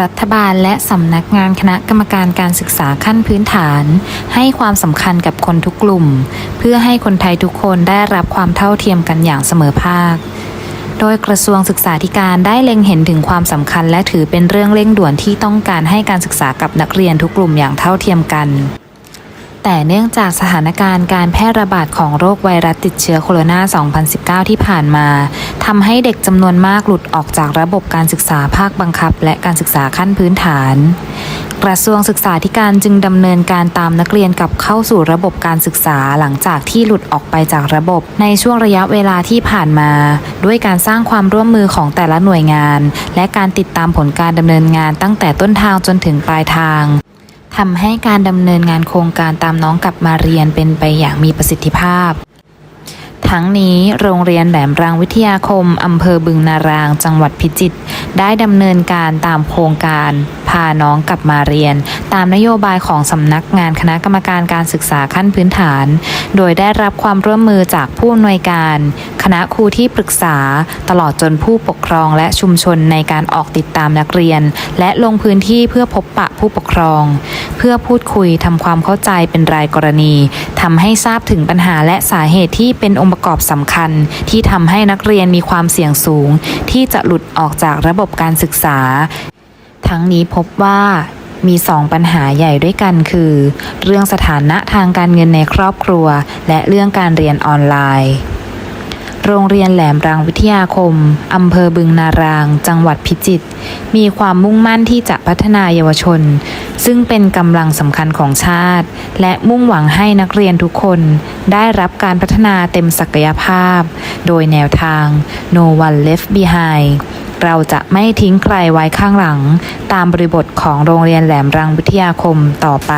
รัฐบาลและสำนักงานคณะกรรมการการศึกษาขั้นพื้นฐาน ให้ความสำคัญกับคนทุกกลุ่ม เพื่อให้คนไทยทุกคนได้รับความเท่าเทียมกันอย่างเสมอภาค โดยกระทรวงศึกษาธิการได้เล็งเห็นถึงความสำคัญและถือเป็นเรื่องเร่งด่วนที่ต้องการให้การศึกษากับนักเรียนทุกกลุ่มอย่างเท่าเทียมกัน แต่เนื่องจากสถานการณ์การแพร่ระบาดของโรคไวรัสติดเชื้อโคโรนา 2019 ที่ผ่านมาทำให้เด็กจำนวนมากหลุดออกจากระบบการศึกษาภาคบังคับ และการศึกษาขั้นพื้นฐาน กระทรวงศึกษาธิการจึงดำเนินการตามนักเรียนกลับเข้าสู่ระบบการศึกษาหลังจากที่หลุดออกไปจากระบบ ในช่วงระยะเวลาที่ผ่านมา ด้วยการสร้างความร่วมมือของแต่ละหน่วยงาน และการติดตามผลการดำเนินงานตั้งแต่ต้นทางจนถึงปลายทาง ทำให้การดำเนินงานโครงการตามน้องกลับมาเรียนเป็นไปอย่างมีประสิทธิภาพ ทั้งนี้โรงเรียนแหลมรางวิทยาคมอำเภอบึงนาราง จังหวัดพิจิตรได้ดำเนินการตามโครงการ พาน้องกลับมาเรียน ตามนโยบายของสำนักงานคณะกรรมการการศึกษาขั้นพื้นฐาน โดยได้รับความร่วมมือจากผู้อำนวยการ คณะครูที่ปรึกษา ตลอดจนผู้ปกครองและชุมชนในการออกติดตามนักเรียน และลงพื้นที่เพื่อพบปะผู้ปกครอง เพื่อพูดคุยทำความเข้าใจเป็นรายกรณีทำให้ทราบถึงปัญหาและสาเหตุที่เป็นองค์ประกอบสำคัญ ที่ทำให้นักเรียนมีความเสี่ยงสูง ที่จะหลุดออกจากระบบการศึกษา ทั้งนี้พบว่ามีสองปัญหาใหญ่ด้วยกันคือ เรื่องสถานะทางการเงินในครอบครัว และเรื่องการเรียนออนไลน์ โรงเรียนแหลมรางวิทยาคม อำเภอบึงนาราง จังหวัดพิจิตร มีความมุ่งมั่นที่จะพัฒนาเยาวชน ซึ่งเป็นกำลังสำคัญของชาติ และมุ่งหวังให้นักเรียนทุกคน ได้รับการพัฒนาเต็มศักยภาพ โดยแนวทาง no one left behind เราจะไม่ทิ้งใครไว้ข้างหลัง ตามบริบทของโรงเรียนแหลมรังวิทยาคมต่อไป